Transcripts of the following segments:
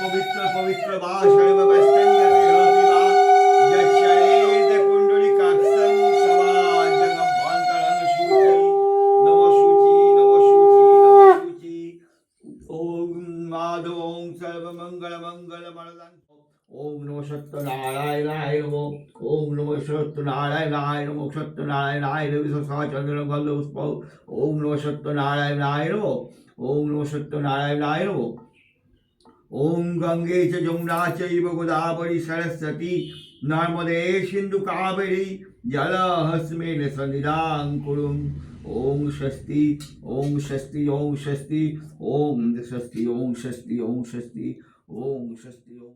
পবিত্র পবিত্র বা। ওম নম সত্যনারায়ণায় নমো। ওম নম সত্যনারায়ণায় নমো। সত্যনারায়ণায় রবি সহচন্দ্র ওম নম সত্যনারায়ণায় নমো। ওম নম সত্যনারায়ণায় নমো। ওম গঙ্গে চ যমুনা চৈব গোদাবরী সরস্বতী নর্মদে সিন্ধু কাবেরী জলহস্মেন সন্নিধান কুরুম ওম স্বস্তি ওম স্বস্তি ওম স্বস্তি ওম স্বস্তি ওম স্বস্তি ওম স্বস্তি ওম স্বস্তি ওম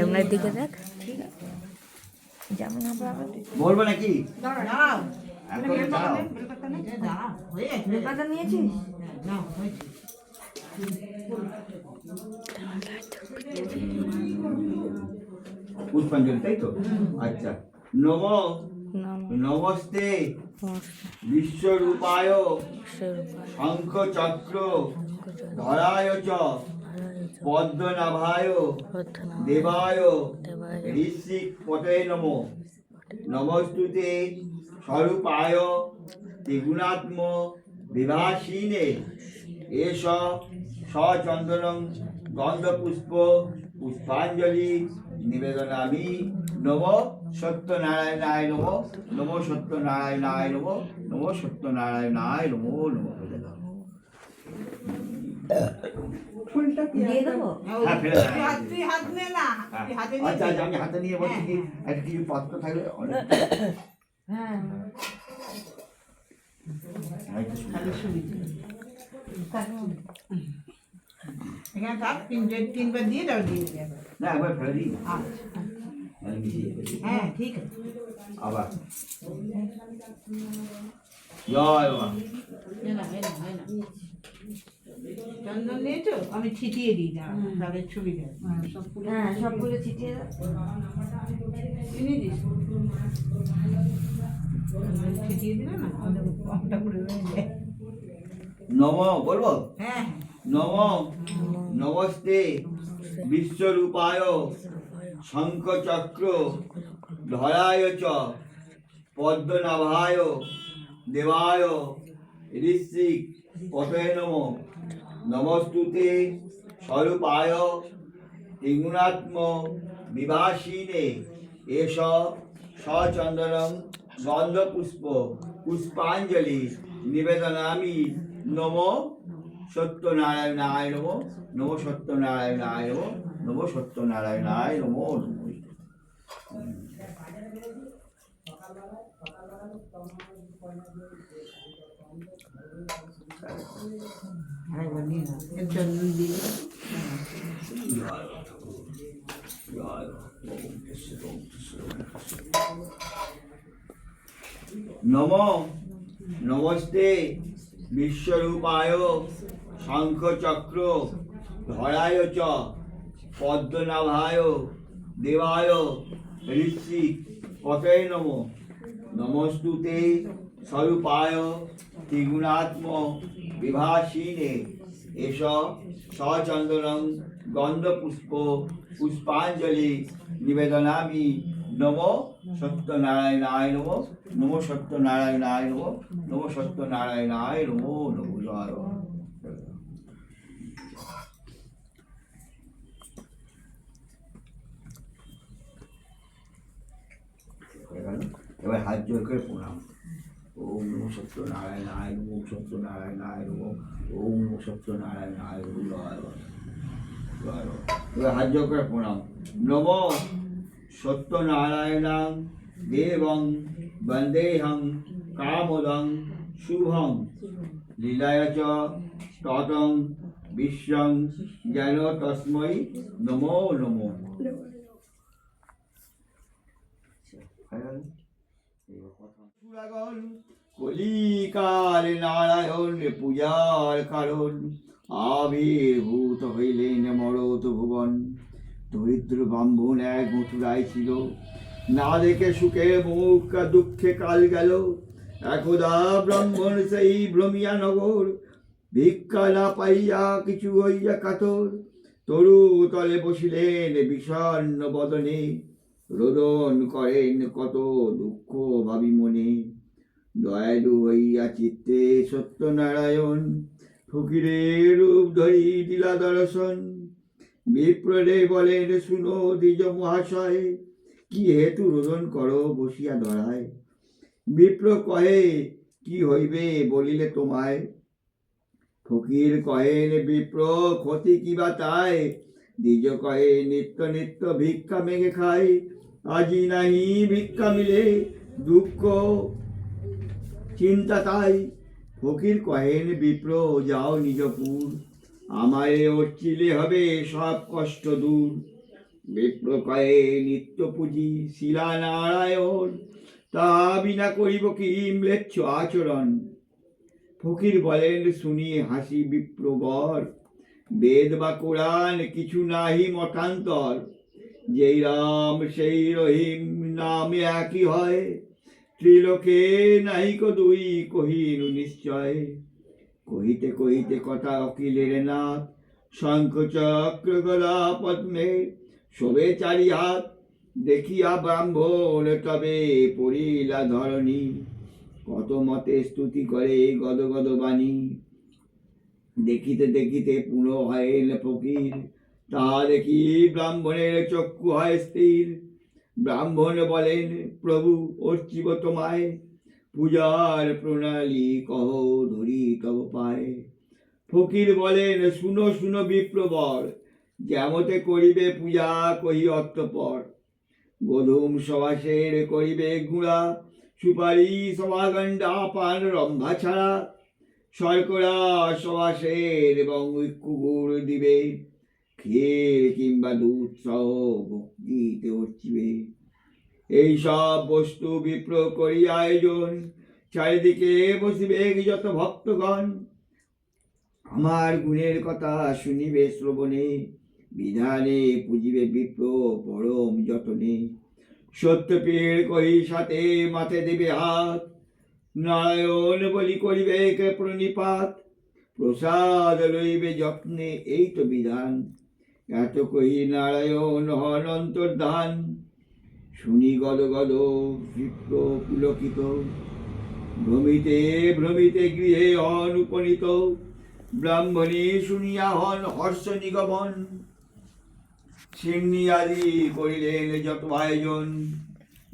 ক্যামেরার দিকে দেখ ঠিক আছে? যেমন বলব নাকি? নিয়েছিস? পুষ্পাঞ্জলি তাই তো? আচ্ছা। নম নমস্তে বিশ্বরূপায় শঙ্খ চক্র ধরায় চ। পদ্মনাভায় দেবায়। ঋষিক পতয়ে নম। নমস্তুতে স্বরূপায় ত্রিগুণাত্ম বিভাসীনে। এষ সচন্দনং গন্ধপুষ্প পুষ্পাঞ্জলি নিবেদনামি। নম সত্যনারায়ণায় নম। নম সত্যনারায়ণায় নম। নম সত্যনারায়ণায় নমো। নম। ফুলটা দিয়ে দেবো? হ্যাঁ। তুই হাত- নে না। হাতে নিয়ে আচ্ছা আচ্ছা আমি হাতে নিয়ে বলছি কি একটা কিছু পাত্র থাকলে অনেক হ্যাঁ। এখানে থাক তিনটে তিনবার দিয়ে দাও দিয়ে না একবার ফেলে দিই। আচ্ছা। হ্যাঁ ঠিক আছে। আবার। জয় মা না, না, এ না। চন্দন নিয়েছো আমি ছিটিয়ে দিই না তাহলে সুবিধা হ্যাঁ সবগুলো ছিটিয়ে দিস। ছিটিয়ে দিলে না? আমাদের কমটা করে রয়ে যায়। নম বলব? হ্যাঁ নম নমস্তে বিশ্বরূপায় শঙ্খ চক্র ধরায় চ পদ্মনাভায় দেবায় ঋষিক পতয়ে নম। নমস্তুতে স্বরূপায় ত্রিগুণাত্ম বিভাসীনে এষ সচন্দনং গন্ধপুষ্প পুষ্পাঞ্জলি নিবেদনামি নম সত্যনারায়ণায় নম নম সত্যনারায়ণায় নম নম সত্যনারায়ণায় নম নম আরেকবার নিয়ে নম নমস্তে বিশ্বরূপায় শঙ্খ চক্র ধরায় চ পদ্মনাভায় দেবায় ঋষি পতয়ে নম নমস্তুতে স্বরূপায় ত্রিগুণাত্ম বিভাসীনে এষ সচন্দনং গন্ধপুষ্প পুষ্পাঞ্জলি নিবেদনামি নম সত্যনারায়ণায় নম নম সত্যনারায়ণায় নম নম সত্যনারায়ণায় নম নম জয়। এবার হাত জোর করে প্রণাম। ওম নম সত্যনারায়ণায় নম সত্যনারায়ণায় নম ওম নম সত্যনারায়ণায় নম জয় হাত করে প্রণাম। নম সত্যনারায়ণাং দেবং বন্দেহং কামদং শুভং। লীলায় চ বিশ্বং যেন তস্মৈ নমো নমো। সুরাগণ কলিকাল নারায়ণ পূজার কারণ, আবির্ভূত হইলেন মরত ভুবন। দরিদ্র ব্রাহ্মণ এক মথুরায় ছিল। না দেখে সুখে মুখ দুঃখে কাল গেল। একদা ব্রাহ্মণ সেই ভ্রমিয়া নগর, ভিক্ষা না পাইয়া কিছু হইয়া কাতর। তরু তলে বসিলেন বিষণ্ণ বদনে। রোদন করেন কত দুঃখ ভাবি মনে। দয়ালু হইয়া চিত্তে সত্যনারায়ণ, ফকিরের রূপ ধরি দিলা দর্শন। বিপ্রদে বলেন, শুনো দ্বিজ মহাশয়, কি হেতু রোদন করো বসিয়া ধরায়? বিপ্র কহে, কি হইবে বলিলে তোমায়? ফকির কহেন, বিপ্র, ক্ষতি কিবা তাই? দ্বিজ কহে, নিত্য নিত্য ভিক্ষা মেঘে খায় আজি নাহি ভিক্ষা মিলে দুঃখ। চিন্তা তাই, ফকির কহেন, বিপ্র, যাও নিজপুর আমারে অর্চিলে হবে সব কষ্ট দূর। বিপ্র কহে, নিত্য পুঁজি, শিলা নারায়ণ। তা বিনা করিব কি ম্লেচ্ছ আচরণ? ফকির বলেন, শুনি হাসি বিপ্র বর বেদ বা কোরআন কিছু নাহি মতান্তর। যেই রাম সেই রহিম নাম একই হয়। ত্রিলোকে নাহিক দুই, কহিনু নিশ্চয়। কহিতে কহিতে কথা অকিলের নাথ শঙ্খ চক্র গলা পদ্মে শোভে চারি হাত দেখিয়া ব্রাহ্মণ তবে পড়িলা ধরণী। কত মতে স্তুতি করে গদ গদ বাণী। দেখিতে দেখিতে পুনঃ হয় ফকির। তাহা দেখি ব্রাহ্মণের চক্ষু হয় স্থির। ব্রাহ্মণ বলেন, প্রভু অর্চিব তোমায়। পূজার প্রণালী কহ, ধরি তব পায়। ফকির বলেন, শুনো শুনো বিপ্রবর, যেমতে করিবে পূজা, কহি অর্থপর গধুম সবাসের করিবে গুঁড়া, সুপারি সমাগণ্ডা পান রম্ভা ছাড়া। শর্করা সবাসের এবং গুড় দিবে। ক্ষীর কিংবা দুধ সহ ভক্তিতে উঠছিবে এই সব বস্তু বিপ্র করি আয়োজন। চারিদিকে বসিবে যত ভক্তগণ। আমার গুণের কথা শুনিবে শ্রবণে। বিধানে পুজিবে বিপ্র পরম যতনে। সত্যপীর কহি সাথে মাথে দেবে হাত। নারায়ণ বলি করিবে কে প্রণিপাত। প্রসাদ লইবে যত্নে, এই তো বিধান। এত কহি নারায়ণ হন অন্তর্ধান। শুনি গদ গদ বিপ্র পুলকিত। ভ্রমিতে ভ্রমিতে গৃহে হন উপনীত ব্রাহ্মণী শুনিয়া হন হর্ষ নিগমন। সিন্নি আদি করিলেন যত আয়োজন।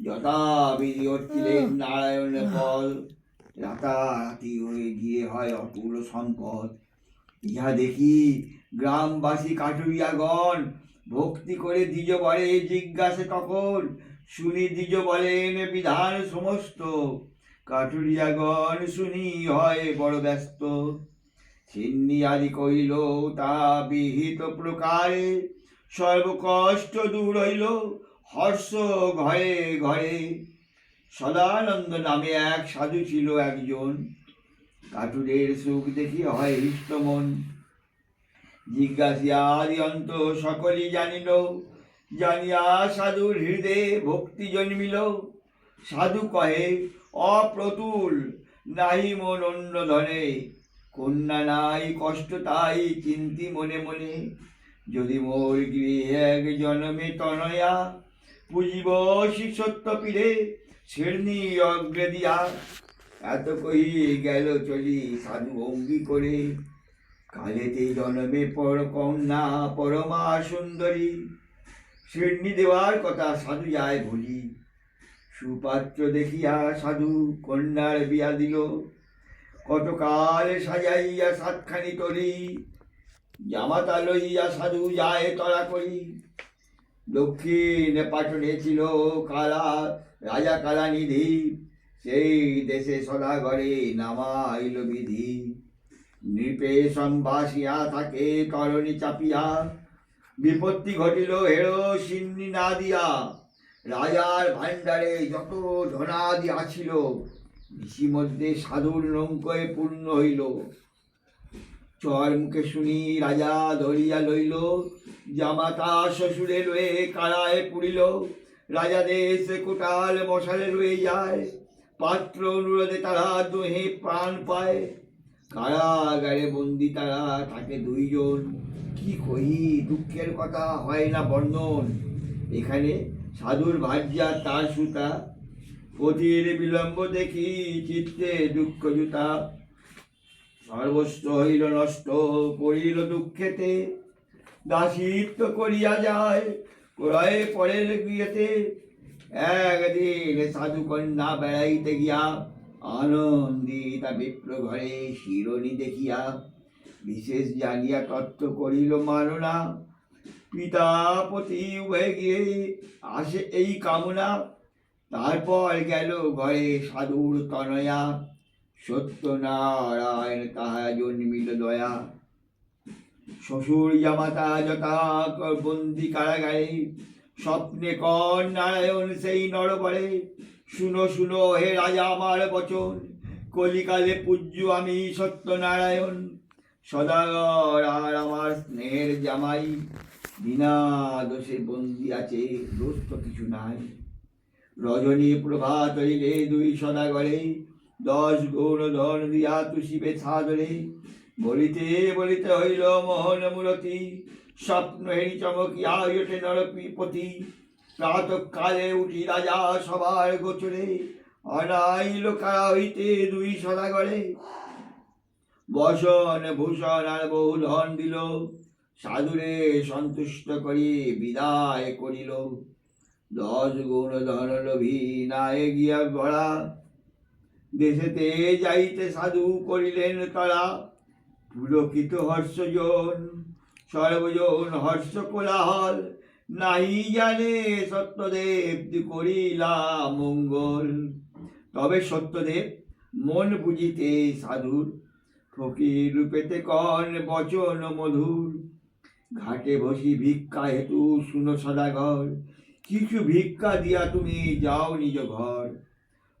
যথাবিধি অর্চিলেন নারায়ণের ফল। রাতারাতি হয়ে গিয়ে হয় অতুল সম্পদ ইহা দেখি গ্রামবাসী কাটুরিয়াগণ ভক্তি করে দ্বিজ বলে জিজ্ঞাসে তখন। শুনি দ্বিজ বলেন বিধান সমস্ত? কাটুরিয়াগণ শুনি, হয় বড় ব্যস্ত। ছিন্নি আদি কইল তা বিহিত প্রকারে সর্বকষ্ট দূর হইল, হর্ষ ঘরে ঘরে। সদানন্দ নামে এক সাধু ছিল একজন। কাটুরের সুখ দেখি হয় হৃষ্টমন জিজ্ঞাসিয়া আদি অন্ত সকলই জানিল, জানিয়া সাধুর হৃদয়ে ভক্তি জন্মিল। সাধু কহে, অপ্রতুল, নাহি মন অন্য ধনে। কন্যা নাই কষ্ট তাই চিন্তি মনে মনে। যদি মোর গৃহে এক জন্মে তনয়া, পুজিব শিষ্যত্ব পীরে ছেড়নি অগ্রে দিয়া। এত কহি গেল চলি সাধু অঙ্গি করে। কালেতে জন্মে পর কন্যা, পরমা সুন্দরী। শিরনি দেওয়ার কথা সাধু যায় ভুলি। সুপাত্র দেখিয়া সাধু কন্যার বিয়া দিল। কতকাল সাজাইয়া সাতখানি তরি। জামাতা লইয়া সাধু যায় তরা করি। দক্ষিণ পাটনে ছিল কালা, রাজা কালা নিধি সেই দেশে সদা সদাগরে নামাইল বিধি। নৃপে সম্ভাসিয়া থাকে করণি চাপিয়া। বিপত্তি ঘটিল হেড়ো সিন্নি না দিয়া। রাজার ভাণ্ডারে যত ধনাদি আছিল মধ্যে সাধুর নৌকয়ে পূর্ণ হইল। চর মুখে শুনি রাজা ধরিয়া লইল, জামাতা শ্বশুরে লয়ে কারায় পুরিল রাজা দেশ কোটাল মশালে রয়ে যায়। পাত্র অনুরোধে তারা দোহে প্রাণ পায়। কারাগারে বন্দি তারা থাকে দুইজন। কি কহি দুঃখের কথা হয় না বর্ণন। এখানে সাধুর ভাজ্যা তার সুতা। পথির বিলম্ব দেখি চিত্তে দুঃখ জুতা। সর্বস্ব হইল নষ্ট, পড়িল দুঃখেতে। দাসিত্ব করিয়া যায়, ক্রয়ে পরের গিয়েতে একদিন সাধু কন্যা বেড়াইতে গিয়া আনন্দিতা বিপ্র ঘরে শিরোনি দেখিয়া বিশেষ জানিয়া তত্ত্ব করিল মাননা পিতা পতি উভয় গিয়ে আসে এই কামনা তারপর গেল ঘরে সাধুর তনয়া সত্যনারায়ণ তাহা জন্মিল দয়া শ্বশুর জামাতা যথা বন্দি কারাগারে স্বপ্নে কর নারায়ণ সেই নরবরে। শুনো শুনো, হে রাজা আমার বচন। কলিকালে পূজ্য আমি সত্যনারায়ণ। সদাগর আর আমার স্নেহের জামাই। বিনা দোষে বন্দি আছে, দোষ তো কিছু নাই। রজনী প্রভাত হইলে দুই সদাগরে, দশ গৌর ধন দিয়া তুষিবে ছাদরে। বলিতে বলিতে হইল মোহন মূরতি। স্বপ্ন হেরি চমকিয়া ওঠে নরপতি প্রাতকালে উঠি রাজা সবার গোচরে অনাইল কারা হইতে দুই সদাগরে। বসন ভূষণ আর বহু ধন দিল, সাধুরে সন্তুষ্ট করি বিদায় করিল। দশ গুণ ধন লোভী নাই গিয়া গড়া, দেশেতে যাইতে সাধু করিলেন তারা। পুলকিত হর্ষজন সর্বজন হর্ষ কোলাহল। নাহি জানে সত্যদেব করিলা মঙ্গল। তবে সত্যদেব মন বুঝিতে সাধুর। ফকির রূপেতে কন বচন মধুর। ঘাটে বসি ভিক্ষা হেতু শুনো সদাগর। কিছু ভিক্ষা দিয়া তুমি যাও নিজ ঘর।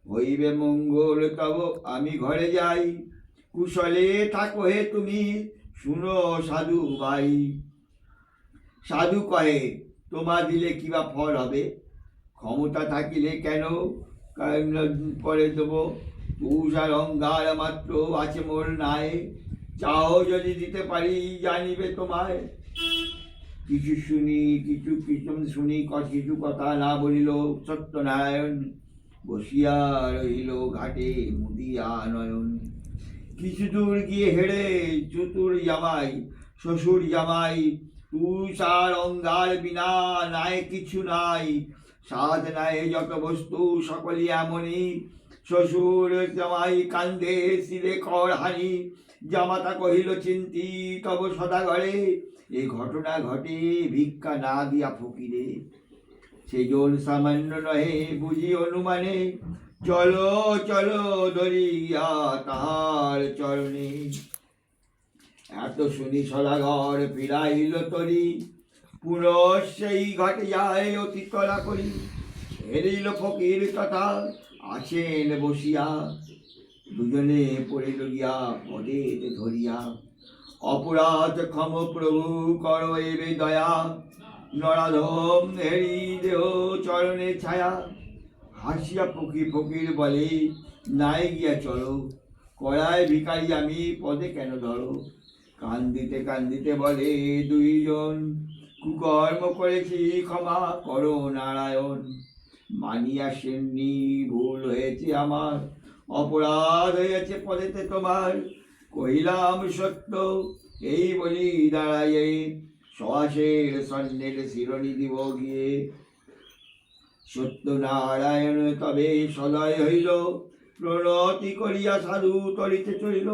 হইবে মঙ্গল তব আমি ঘরে যাই। কুশলে থাকো হে তুমি শুনো সাধু ভাই। সাধু কহে তোমা দিলে কিবা ফল হবে? ক্ষমতা থাকিলে কেন? কার- দেবো। তুষার অঙ্গার মাত্র আছে মোর নাই চাও যদি দিতে পারি, জানিবে তোমায়। কিছু শুনি, কিছু কিছু শুনি কিছু কথা না বলিল সত্যনারায়ণ। বসিয়া রহিল ঘাটে মুদিয়া নয়ন। কিছু দূর গিয়ে হেড়ে চতুর জামাই, শ্বশুর জামাই তুষার অঙ্গার বিনা নাই কিছু নাই। সাধ নাই যত বস্তু, সকলই এমনই। শ্বশুর জামাই কান্দে, শিরে কর হানি। জামাতা কহিল, চিন্তি তব সদাগরে, এ ঘটনা ঘটে, ভিক্ষা না দিয়া ফকিরে। সেজন সামান্য নহে, বুঝি অনুমানে চলো চলো ধরিয়া তাহার চরণে। এত শুনি সদাগর ফিরাইল তরি পুনঃ সেই ঘাটে যায় অতি তলা করি। হেরিল ফকির তথা আছেন বসিয়া, দুজনে পড়িল গিয়া পদে ধরিয়া। অপরাধ ক্ষম প্রভু, কর এবে দয়া নরাধম হেরি দেহ চরণে ছায়া। হাসিয়া ফকি ফকির বলে, নাই গিয়া চলো, কড়ায় ভিখারি আমি, পদে কেন ধরো? কান্দিতে কান্দিতে বলে, দুইজন কুকর্ম করেছি, ক্ষমা করো নারায়ণ। মানিয়া সেমনি ভুল হয়েছে আমার, অপরাধ হয়েছে পদেতে তোমার। কহিলাম, সত্য, এই বলি দাঁড়াইয়ে, সহাসের সন্ন্যের শিরণি দিব গিয়ে সত্যনারায়ণ তবে সদয় হইল। প্রণতি করিয়া সাধু তরিতে চলিল।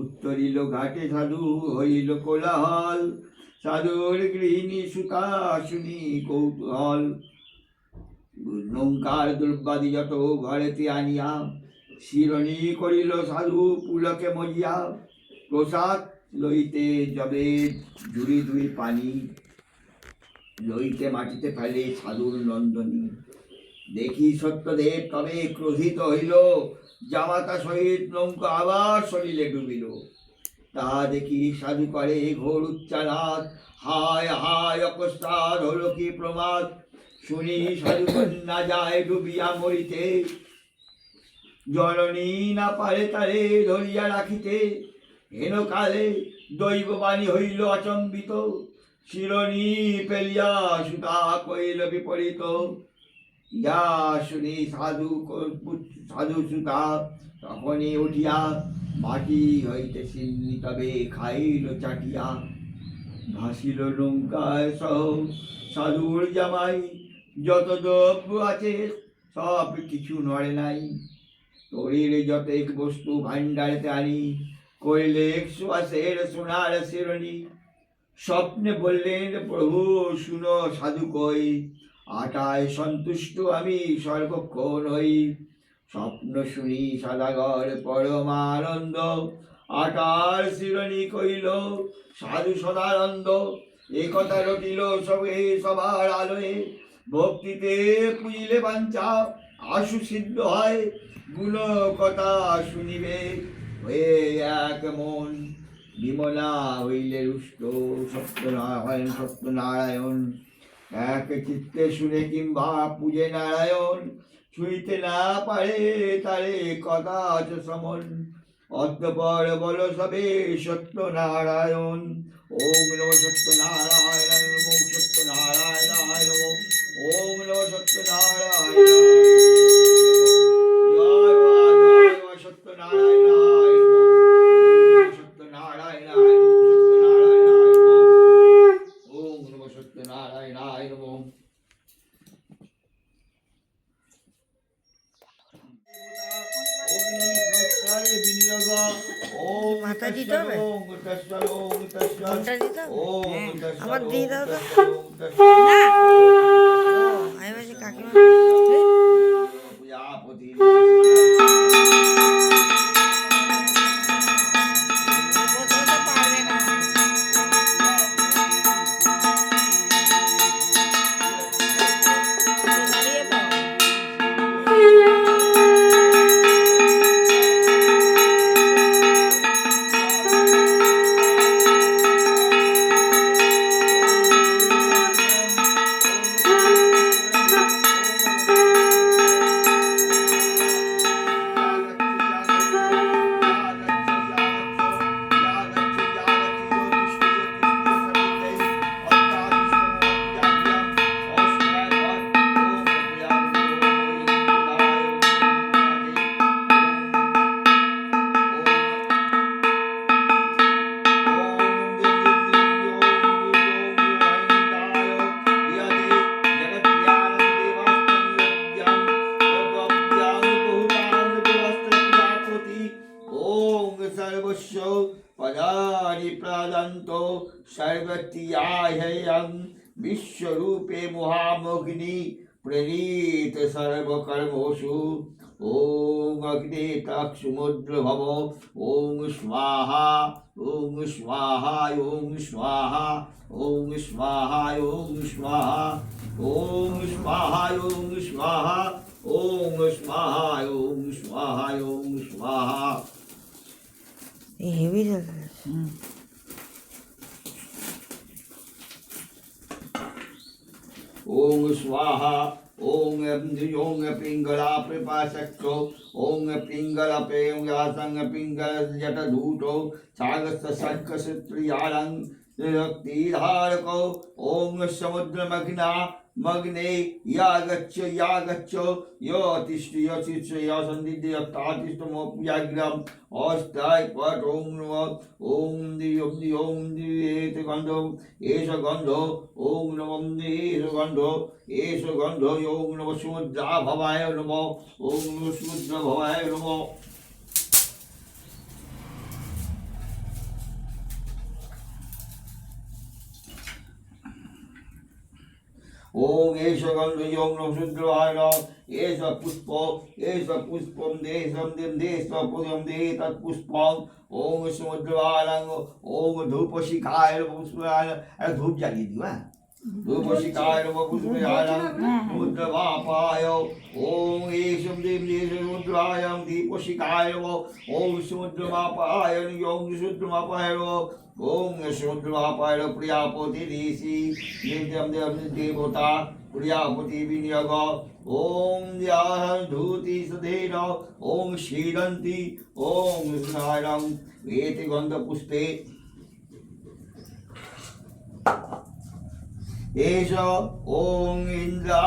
উত্তরিল ঘাটে সাধু হইল কোলাহল। সাধুর গৃহিণী সুতা শুনি কৌতূহল। নৌকার দুর্বাদি যত ঘরেতে আনিয়া, শিরণী করিল সাধু পুলকে মজিয়া। প্রসাদ লইতে যবে জুড়ি দুই পানি। লইতে মাটিতে ফেলে সাধুর নন্দনী। দেখি সত্যদেব তবে ক্রোধিত হইল, জামাতা সহিত নৌকা আবার শরীরে ডুবিল। তাহা দেখি সাধু করে ঘোর উচ্চারাত, হায় হায় অকস্মাৎ হল কি প্রমাদ? শুনি সাধু কন্যা যায় ডুবিয়া মরিতে। জননী না পারে তারে ধরিয়া রাখিতে। হেন কালে দৈববাণী হইল অচম্বিত। শিরণী পেলিয়া সুতা কইল বিপরীত। ইয়া শুনি সাধু সাধু সুতা তখনই উঠিয়া মাটি হইতে সিন্নি তবে খাইল চাটিয়া। ভাসিল নৌকায় সহ সাধুর জামাই, যত দ্রব্য আছে সব কিছু নড়ে নাই। তরির যত এক বস্তু ভাণ্ডারেতে আনি কইলে একশো আশের সোনার শিরণী স্বপ্নে বললেন, প্রভু, শুনো, সাধু কই, আটায় সন্তুষ্ট আমি সর্বক্ষণ হই। স্বপ্ন শুনি সদাগর পরমানন্দ, আটার শিরণী কইল সাধু সদানন্দ, এ কথা রটিল সবে সবার আলোয়। ভক্তিতে পুজিলে বাঞ্চা আশু সিদ্ধ হয় গুণ কথা শুনিবে। হয়ে এক মন বিমলা হইলে রুষ্ট, সত্যনারায়ণ সত্যনারায়ণ। এক চিত্তে শুনে কিংবা পূজে নারায়ণ। ছুঁইতে না পারে তারে কথা আছে সমন। অদ্যপর বল সবে সত্যনারায়ণ। ওম নম সত্যনারায়ণ, ওম সত্যনারায়ণ, ওম নম সত্যনারায়ণ। জয় জয় সত্যনারায়ণ। ওং অগ্নে তক সমুদ্র ভব ওং স্বাহা ওং স্বাহা ওং স্বাহা ওং স্বাহা ওং স্বাহা ওং স্বাহা ওং স্বাহা ওং স্বাহা ওং স্বাহা ওং স্বাহা এই হেভি চলছে ওং ओं यों पिंगला कृपाशक्तो ओं पिंगलपें यासंग पिंगल जटधूटो सागस शंख श्रीयारंग शक्तिधारको ओं समुद्रमग्ना मग्ने यागच्छ यागच्छ यो अतिष्ठ यो शिष्य यशिष्ठ या संदिग्ध यत्तातिष्ठ मोप्याग्रम अष्टाय पट ओम नम। ओम दि ओम दि ओम दि एत गंधो एष गंधो ओम नमम दि एष गंधो एष गंधो यो ओम नम शुद्ध भवाय नमो। ओम नम शुद्ध भवाय नमो। ओम एष गंधयों नक्षुद्रवाय पुष्प देशम दिम देश पुष्पम दे तत्पुष्पम ओम समुद्रवाय ओम धूप शिखाय पुष्पाय अरे धूप जाली दी वहाँ। धूप शिखाय पुष्पाय समुद्रवापाय ओम एषम दिम देश समुद्राय दीप शिखाय ओम समुद्रवापाय ओम समुद्रवापाय ओम शुद्रवापायण प्रियापोति ऋषि नित्यम देव देवता, प्रियापोति विनियोग। ओम धूति सुधीर ओम क्षीरंती ओम नारायण वेति गंध पुष्पे एष ओम इंद्रा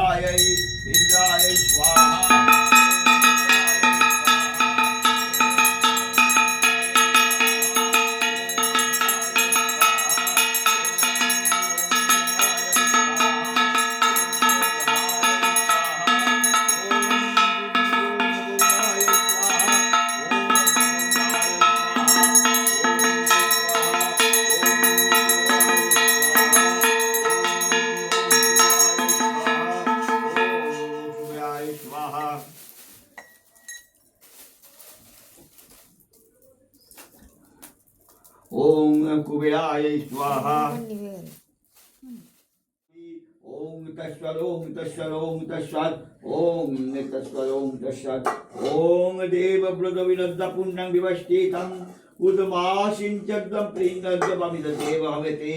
ভবেতে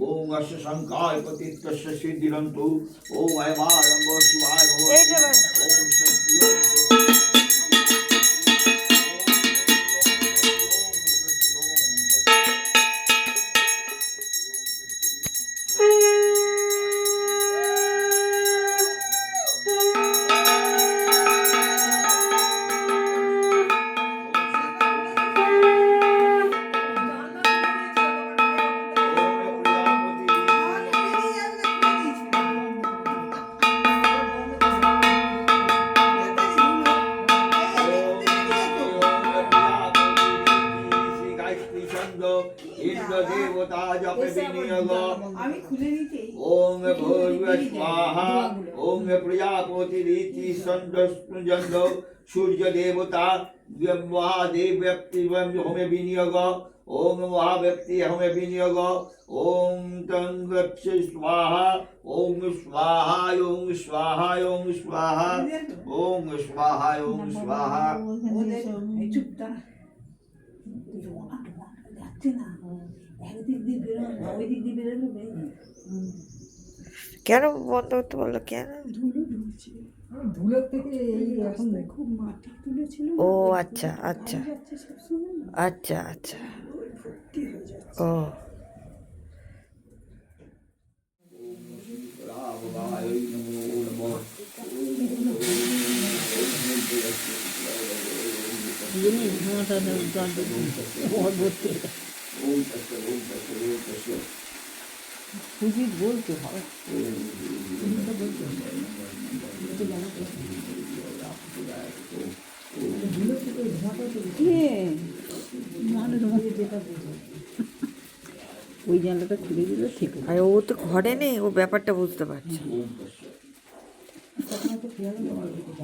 ওম অশ্ব শঙ্কায় পতিত্বস্য সিদ্ধিরন্তু ওম অয়মারম্ভ শিবায় ভবতু ওম সত্যি সূর্য দেবতা মহাদেব ব্যক্তি হোমে বিনিয়োগ ওং মহাব্যক্তি হোমে বিনিয়োগ ওং তং স্বাহা ওং স্বাহা ওং স্বাহা ওং স্বাহা ওং স্বাহা ওং স্বাহা। ওদের এই চুপ দাঁড়া যাচ্ছে না একদিক দিয়ে বেরোনো ওই দিক দিয়ে বেরোনো কেন বন্ধ করতে বলল? কেন? ধুলোর থেকে এই এখন খুব মাটি তুলেছিল ও আচ্ছা আচ্ছা যাচ্ছে সবসময় আচ্ছা আচ্ছা ভর্তি হয়ে যাচ্ছে ও রামায় নমো নমঃ ওম তস্য ওই জানলাটা খুলে দিলে ঠিক আর ও তো ঘরে নেই ও ব্যাপারটা বুঝতে পারছে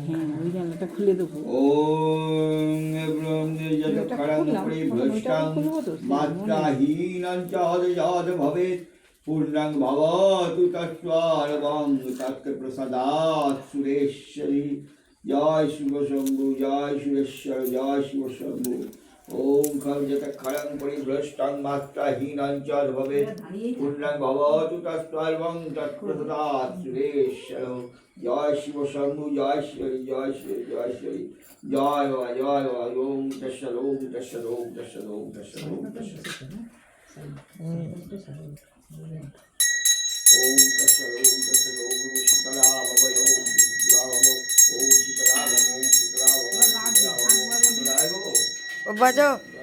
হ্যাঁ ওই জানলাটা খুলে দেবো। ব্রহ্মে যত ভবতু তৎস্বরবং তৎপ্রসাদাৎ সুরেশ্বরী জয় শিব শম্ভু জয় সুরেশ্বর জয় শিব শম্ভু ওম খং যত খরং পরিভ্রষ্টং মাত্রাহীনং চ ভবেৎ পূর্ণং ভবতু তৎস্বরবং তৎপ্রসাদাৎ সুরেশ্বর জয় শিব শম্ভু জয় শ্রী জয় শ্রী জয় শ্রী জয় বাবা জয় বাবা ওম তস্য ওম তস্য ওম তস্য ওম তস্য ওম তস্য ওম তস্য ওম তস্য ওম শীতলা বাবা ওম শীতলা বাবা ওম শীতলা বাবা ওম শীতলা বাবা ওম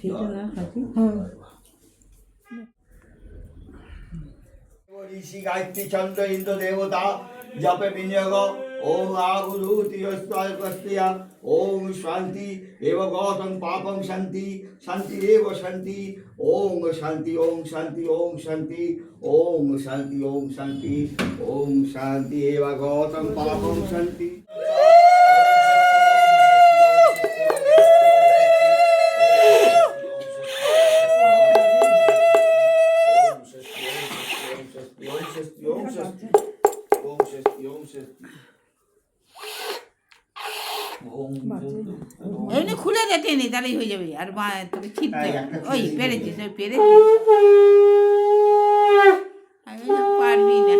সেটা না কাঁচি ঋষি গায়ত্রী চন্দ্র ইন্দ্র দেবতা জপে বিনিয়োগ। ওম আহুরুতিয়স্তিয়া ওম শান্তি এব গতং পাপং শান্তি। শান্তি এব শান্তি। ওম শান্তি ওম শান্তি ওম শান্তি। ওম শান্তি ওম শান্তি। ওম শান্তি এব গতং পাপং শান্তি। খুলে দে তাহলেই হয়ে যাবে। আর মা তোকে ছিটতে ওই পেরেছিস ওই পেরেছিস। আমি পারবি না।